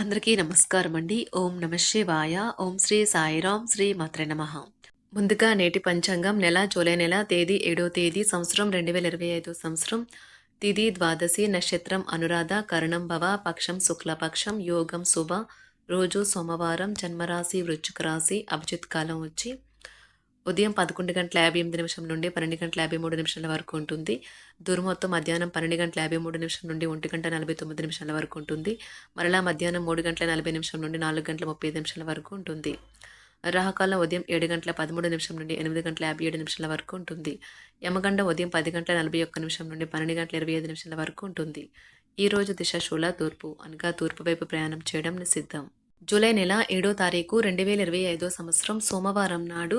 అందరికీ నమస్కారం అండి ఓం నమ శివాయ. ఓం శ్రీ సాయిరాం శ్రీ మాత్ర నమ. ముందుగా నేటి పంచాంగం నెల జూలై నెల తేదీ ఏడో తేదీ సంవత్సరం రెండు వేల ఇరవై ఐదు సంవత్సరం. తిది ద్వాదశి నక్షత్రం అనురాధ కరణం భవ పక్షం శుక్లపక్షం యోగం శుభ. రోజు సోమవారం జన్మరాశి వృశ్చిక రాశి అభిజిత్ కాలం వచ్చి ఉదయం పదకొండు గంటల యాభై ఎనిమిది నిమిషం నుండి పన్నెండు గంటల యాభై మూడు నిమిషాల వరకు ఉంటుంది. దుర్మొత్తం మధ్యాహ్నం పన్నెండు గంటల యాభై మూడు నిమిషం నుండి ఒంటి గంట నలభై తొమ్మిది నిమిషాల వరకు ఉంటుంది. మరలా మధ్యాహ్నం మూడు గంటల నలభై నిమిషం నుండి నాలుగు గంటల ముప్పై ఐదు నిమిషాల వరకు ఉంటుంది. రాహకాలం ఉదయం ఏడు గంటల పదమూడు నిమిషం నుండి ఎనిమిది గంటల యాభై ఏడు నిమిషాల వరకు ఉంటుంది. యమగండ ఉదయం పది గంటల నలభై ఒక్క నిమిషం నుండి పన్నెండు గంటల ఇరవై ఐదు నిమిషాల వరకు ఉంటుంది. ఈ రోజు దిశ శూల తూర్పు అనగా తూర్పు వైపు ప్రయాణం చేయడం నిషిద్ధం. జూలై నెల ఏడో తారీఖు రెండు వేల ఇరవై ఐదో సంవత్సరం సోమవారం నాడు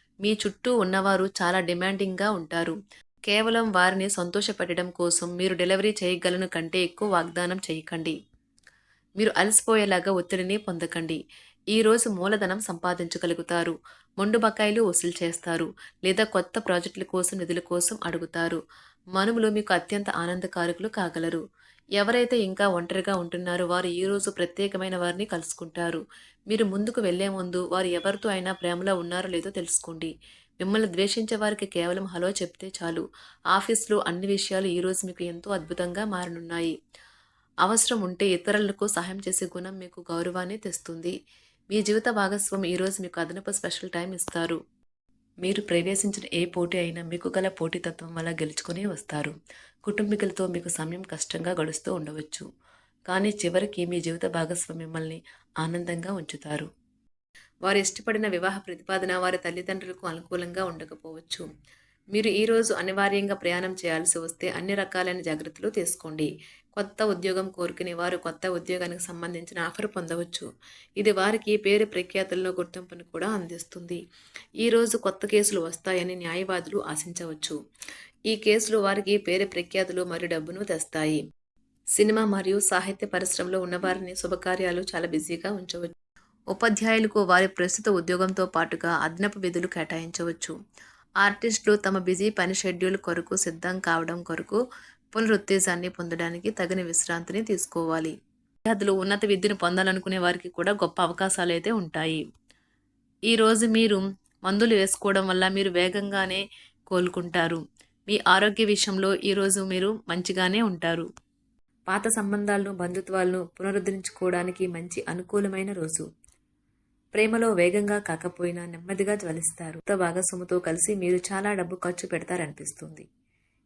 మీ చుట్టూ ఉన్నవారు చాలా డిమాండింగ్గా ఉంటారు. కేవలం వారిని సంతోషపెట్టడం కోసం మీరు డెలివరీ చేయగలను కంటే ఎక్కువ వాగ్దానం చేయకండి. మీరు అలసిపోయేలాగా ఒత్తిడిని పొందకండి. ఈరోజు మూలధనం సంపాదించగలుగుతారు. మొండు బకాయిలు వసూలు చేస్తారు. లేదా కొత్త ప్రాజెక్టుల కోసం నిధుల కోసం అడుగుతారు. మనుములు మీకు అత్యంత ఆనందకారకులు కాగలరు. ఎవరైతే ఇంకా ఒంటరిగా ఉంటున్నారో వారు ఈరోజు ప్రత్యేకమైన వారిని కలుసుకుంటారు. మీరు ముందుకు వెళ్ళే ముందు వారు ఎవరితో అయినా ప్రేమలో ఉన్నారో లేదో తెలుసుకోండి. మిమ్మల్ని ద్వేషించే వారికి కేవలం హలో చెప్తే చాలు. ఆఫీస్లో అన్ని విషయాలు ఈరోజు మీకు ఎంతో అద్భుతంగా మారనున్నాయి. అవసరం ఉంటే ఇతరులకు సహాయం చేసే గుణం మీకు గౌరవాన్ని తెస్తుంది. మీ జీవిత భాగస్వామి ఈరోజు మీకు అదనపు స్పెషల్ టైం ఇస్తారు. మీరు ప్రవేశించిన ఏ పోటీ అయినా మీకు గల పోటీతత్వం వల్ల గెలుచుకుని వస్తారు. కుటుంబీకులతో మీకు సమయం కష్టంగా గడుస్తూ ఉండవచ్చు. కానీ చివరికి మీ జీవిత భాగస్వామి మిమ్మల్ని ఆనందంగా ఉంచుతారు. వారు ఇష్టపడిన వివాహ ప్రతిపాదన వారి తల్లిదండ్రులకు అనుకూలంగా ఉండకపోవచ్చు. మీరు ఈరోజు అనివార్యంగా ప్రయాణం చేయాల్సి వస్తే అన్ని రకాలైన జాగ్రత్తలు తీసుకోండి. కొత్త ఉద్యోగం కోరుకునే వారు కొత్త ఉద్యోగానికి సంబంధించిన ఆఫర్ పొందవచ్చు. ఇది వారికి పేరు ప్రఖ్యాతుల్లో గుర్తింపును కూడా అందిస్తుంది. ఈరోజు కొత్త కేసులు వస్తాయని న్యాయవాదులు ఆశించవచ్చు. ఈ కేసులు వారికి పేరు ప్రఖ్యాతులు మరియు డబ్బును తెస్తాయి. సినిమా మరియు సాహిత్య పరిశ్రమలో ఉన్నవారిని శుభకార్యాలు చాలా బిజీగా ఉంచవచ్చు. ఉపాధ్యాయులకు వారి ప్రస్తుత ఉద్యోగంతో పాటుగా అదనపు విధులు కేటాయించవచ్చు. ఆర్టిస్టులు తమ బిజీ పని షెడ్యూల్ కొరకు సిద్ధం కావడం కొరకు పునరుత్తేజాన్ని పొందడానికి తగిన విశ్రాంతిని తీసుకోవాలి. విద్యార్థులు ఉన్నత విద్యను పొందాలనుకునే వారికి కూడా గొప్ప అవకాశాలు అయితే ఉంటాయి. ఈరోజు మీరు మందులు వేసుకోవడం వల్ల మీరు వేగంగానే కోలుకుంటారు. మీ ఆరోగ్య విషయంలో ఈరోజు మీరు మంచిగానే ఉంటారు. పాత సంబంధాలను బంధుత్వాలను పునరుద్ధరించుకోవడానికి మంచి అనుకూలమైన రోజు. ప్రేమలో వేగంగా కాకపోయినా నెమ్మదిగా జ్వలిస్తారు. కొత్త భాగస్వామితో కలిసి మీరు చాలా డబ్బు ఖర్చు పెడతారనిపిస్తుంది.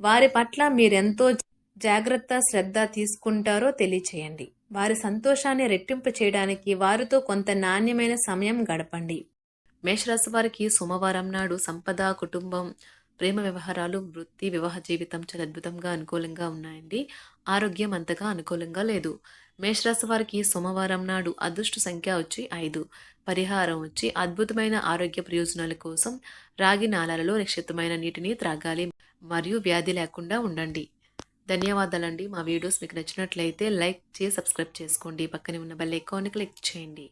వారి పట్ల మీరెంతో జాగ్రత్త శ్రద్ధ తీసుకుంటారో తెలియచేయండి. వారి సంతోషాన్ని రెట్టింపు చేయడానికి వారితో కొంత నాణ్యమైన సమయం గడపండి. మేషరాశి వారికి సోమవారం నాడు సంపద కుటుంబం ప్రేమ వ్యవహారాలు వృత్తి వివాహ జీవితం చాలా అద్భుతంగా అనుకూలంగా ఉన్నాయండి. ఆరోగ్యం అంతగా అనుకూలంగా లేదు. మేషరాశి వారికి సోమవారం నాడు అదృష్ట సంఖ్య వచ్చి ఐదు. పరిహారం వచ్చి అద్భుతమైన ఆరోగ్య ప్రయోజనాల కోసం రాగి నాళాలలో నిక్షితమైన నీటిని త్రాగాలి మరియు వ్యాధి లేకుండా ఉండండి. ధన్యవాదాలండి. మా వీడియోస్ మీకు నచ్చినట్లయితే లైక్ చేసి సబ్స్క్రైబ్ చేసుకోండి. పక్కనే ఉన్న బెల్ ఐకాన్ని క్లిక్ చేయండి.